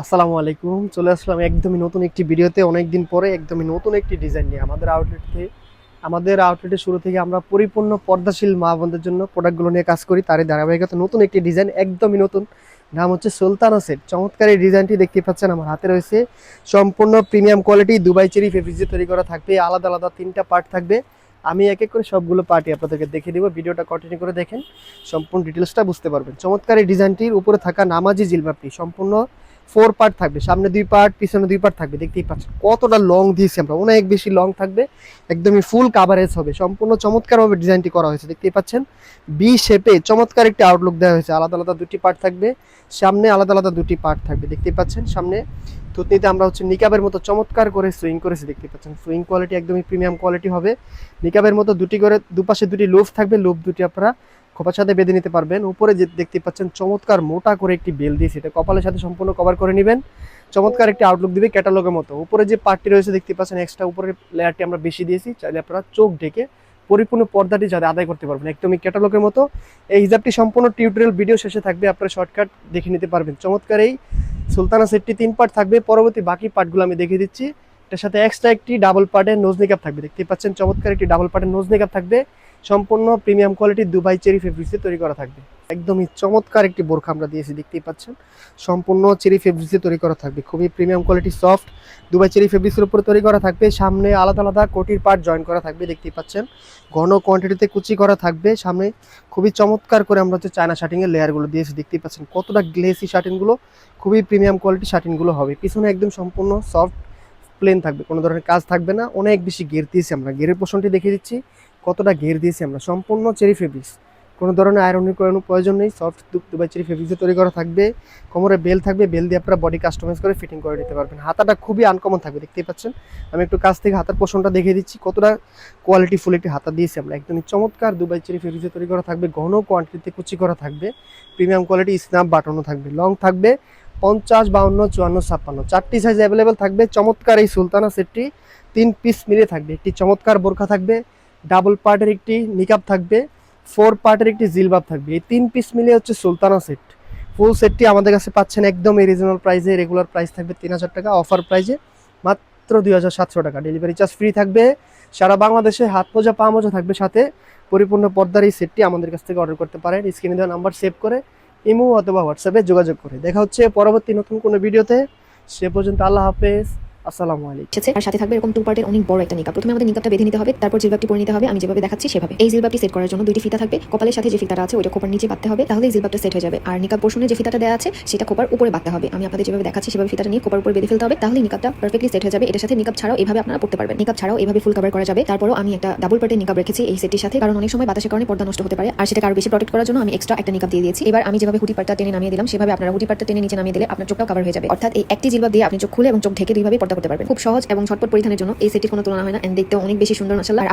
আসসালামু আলাইকুম। চলে আসলাম একদমই নতুন একটি ভিডিওতে। অনেকদিন পরে একদমই নতুন একটি ডিজাইন নিয়ে আমাদের আউটলেট থেকে আমাদের আউটলেটের শুরু থেকে আমরা পরিপূর্ণ পর্দাশীল মা বোনদের জন্য প্রোডাক্টগুলো নিয়ে কাজ করি। তারই ধারাবাহিকতা নতুন একটি ডিজাইন একদমই নতুন। নাম হচ্ছে সুলতানা সেট। চমৎকার এই ডিজাইনটি দেখতে পাচ্ছেন আমার হাতে রয়েছে। সম্পূর্ণ প্রিমিয়াম কোয়ালিটি দুবাই চেরি ফেব্রিক্সে তৈরি করা থাকবে, আলাদা আলাদা তিনটা পার্ট থাকবে। আমি এক এক করে সবগুলো পার্টি আপনাদেরকে দেখে দিব। ভিডিওটা কন্টিনিউ করে দেখেন। সম্পূর্ণ ডিটেলসটা বুঝতে পারবেন। চমৎকার এই ডিজাইনটির উপরে থাকা নামাজি জিলবাপটি। সম্পূর্ণ ফোর পার্ট থাকবে, সামনে দুই পার্ট পিছনে দুই পার্ট থাকবে, দেখতেই পাচ্ছেন কতটা লং দিয়েছি আমরা, অনেক বেশি লং থাকবে, একদমই ফুল কাভারেজ হবে, সম্পূর্ণ চমৎকারভাবে ডিজাইনটি করা হয়েছে, দেখতেই পাচ্ছেন? বি শেপে চমৎকার একটি আউটলুক দেওয়া হয়েছে, আলাদা আলাদা দুটি পার্ট থাকবে, সামনে আলাদা আলাদা দুটি পার্ট থাকবে, দেখতেই পাচ্ছেন? সামনে থুতনিতে আমরা হচ্ছে নিকাবের মতো চমৎকার করে সুইং করেছি দেখতে পাচ্ছেন? সুইং কোয়ালিটি একদমই প্রিমিয়াম কোয়ালিটি হবে নিকাবের মতো দুটি করে, দুপাশে দুটি লুপ থাকবে লুপ দুটি আপনারা খোপার সাথে বেঁধে নিতে পারবেন। উপরে যে দেখতে পাচ্ছেন চমৎকার মোটা করে একটি বেল দিয়ে সেটা কপালের সাথে সম্পূর্ণ কভার করে নেবেন। চমৎকার একটি আউটলুক দিবে ক্যাটালগের মতো। উপরে যে পার্টটি রয়েছে দেখতে পাচ্ছেন এক্সট্রা উপরের লেয়ারটি আমরা বেশি দিয়েছি। চাইলে আপনারা চোখ ঢেকে পরিপূর্ণ পর্দাটি যাতে আদায় করতে পারবেন, একদমই ক্যাটালগের মতো। এই হিসাবটি সম্পূর্ণ টিউটোরিয়াল ভিডিও শেষে থাকবে, আপনারা শর্টকাট দেখে নিতে পারবেন। চমৎকার এই সুলতানা সেটটি তিন পার্ট থাকবে। পরবর্তী বাকি পার্টগুলো আমি দেখিয়ে দিচ্ছি। এটার সাথে এক্সট্রা একটি ডাবল পার্টের নোজ থাকবে। দেখতে পাচ্ছেন, চমৎকার একটি ডাবল পার্টের নোজ থাকবে। সম্পূর্ণ প্রিমিয়াম কোয়ালিটির দুবাই চেরি ফেব্রিক্সে তৈরি করা থাকবে। একদমই চমৎকার একটি বোরখা আমরা দিয়েছি, দেখতেই পাচ্ছেন। সম্পূর্ণ চেরি ফেব্রিক্সে তৈরি করা থাকবে। খুবই premium quality, soft. Dubai cherry ফেব্রিক্সের উপরে তৈরি করা থাকবে। সামনে আলাদা আলাদা কোটির পার্ট জয়েন করা থাকবে, দেখতেই পাচ্ছেন। ঘন কোয়ান্টিটিতে কুচি করা থাকবে। সামনে খুবই চমৎকার করে আমরা হচ্ছে চায়না শার্টিংয়ের লেয়ারগুলো দিয়েছি, দেখতেই পাচ্ছেন। কতটা গ্লেসি শার্টিনগুলো খুবই প্রিমিয়াম কোয়ালিটি শার্টিনগুলো হবে। পিছনে একদম সম্পূর্ণ সফট, প্লেন থাকবে, কোনো ধরনের কাজ থাকবে না। অনেক বেশি গের দিয়েছি আমরা। গেরের পোষণটি দেখিয়ে দিচ্ছি। কতটা ঘের দিয়েছি আমরা? সম্পূর্ণ চেরি ফেব্রিক্স কোনো ধরনের আয়রনের কোনো প্রয়োজন নেই সফট দুবাই চেরি ফেব্রিক্সে তৈরি করা থাকবে। কোমরে বেল থাকবে বেল দিয়ে আপনারা বডি কাস্টমাইজ করে ফিটিং করে নিতে পারবেন। হাতাটা খুবই আনকমন থাকবে, দেখতেই পাচ্ছেন? আমি একটু কাছ থেকে হাতার পোষণটা দেখিয়ে দিচ্ছি। কতটা কোয়ালিটি ফুল একটি হাতা দিয়েছি আমরা। একদমই চমৎকার দুবাই চেরি ফেব্রিক্সে তৈরি করা থাকবে। ঘন কোয়ান্টিটিতে কুচি করা থাকবে। প্রিমিয়াম কোয়ালিটি স্ন্যাপ বাটনও থাকবে। লং থাকবে পঞ্চাশ বাউন্ন চুয়ান্ন ছাপ্পান্ন। চারটি সাইজ অ্যাভেলেবেল থাকবে। চমৎকার এই সুলতানা সেটটি তিন পিস মিলে থাকবে। একটি চমৎকার বোরখা থাকবে। ডাবল পার্টের একটি নিকাপ থাকবে ফোর পার্টের একটি জিলবাব থাকবে। এই তিন পিস মিলে হচ্ছে সুলতানা সেট ফুল সেটটি আমাদের কাছে পাচ্ছেন একদম রিজনেবল প্রাইসে রেগুলার প্রাইস থাকবে তিন হাজার টাকা অফার প্রাইসে মাত্র দুই হাজার সাতশো টাকা। ডেলিভারি চার্জ ফ্রি থাকবে, সারা বাংলাদেশে হাত মোজা, পা মোজা থাকবে সাথে। পরিপূর্ণ পর্দার এই সেটটি আমাদের কাছ থেকে অর্ডার করতে পারেন। স্ক্রিনে দেওয়া নাম্বার সেভ করে ইমো অথবা হোয়াটসঅ্যাপে যোগাযোগ করে। দেখা হচ্ছে পরবর্তী নতুন কোনো ভিডিওতে। সে পর্যন্ত আল্লাহ হাফেজ। আসসালামু আলাইকুম। এসেছে আর সাথে থাকবে এরকম টু পার্টের অনেক বড় একটা নিকাপ প্রথমে আমাদের নিকাপটা বেঁধে নিতে হবে, তারপর জিলবাবটি পরে নিতে হবে, আমি যেভাবে দেখাচ্ছি সেভাবে। এই জিলবাবটি সেট করার জন্য দুইটি ফিতা থাকবে, কপালের সাথে যে ফিতাটা আছে ওইটা খোপার নিচে বাঁধতে হবে, তাহলে এই জিলবাবটা সেট হয়ে যাবে। আর নিকাপ পোর্শনে যে ফিতাটা দেওয়া আছে, সেটা খোপার উপরে বাঁধতে হবে। আমি আপনাদের যেভাবে দেখাচ্ছি সেভাবে ফিতাটা নিয়ে খোপার উপরে বেঁধে ফেলতে হবে তাহলে নিকাপটা পারফেক্টলি সেট হয়ে যাবে। এটার সাথে নিকাপ ছাড়াও এভাবে আপনারা পড়তে পারবেন। নিকাপ ছাড়াও এভাবে ফুল কভার করা যাবে। তারপরও আমি একটা ডাবল পার্টের নিকাপ রেখেছি এই সেটটির সাথে, কারণ অনেক সময় বাতাসের কারণে পর্দা নষ্ট হতে পারে। আর সেটাকে আরও বেশি প্রোটেক্ট করার জন্য আমি এক্সট্রা একটা নিকাপ দিয়ে দিয়েছি। এবার আমি যেভাবে হুটি পার্টটা টেনে নামিয়ে দিলাম, সেভাবে আপনারা হুটি পার্টটা টেনে নিচে নামিয়ে দিলে আপনার চোখটাও কভার হয়ে যাবে। অর্থাৎ এই একটি জিলবাব দিয়ে আপনি চোখ খুলে এবং চোখ ঢেকে দুইভাবে পর্দা করতে পারবেন। খুব সহজ এবং ঝটপট পরিধানের জন্য এই সেটটির কোনো তুলনা হয় না। দেখতে অনেক বেশি সুন্দর মাসাল্লাহ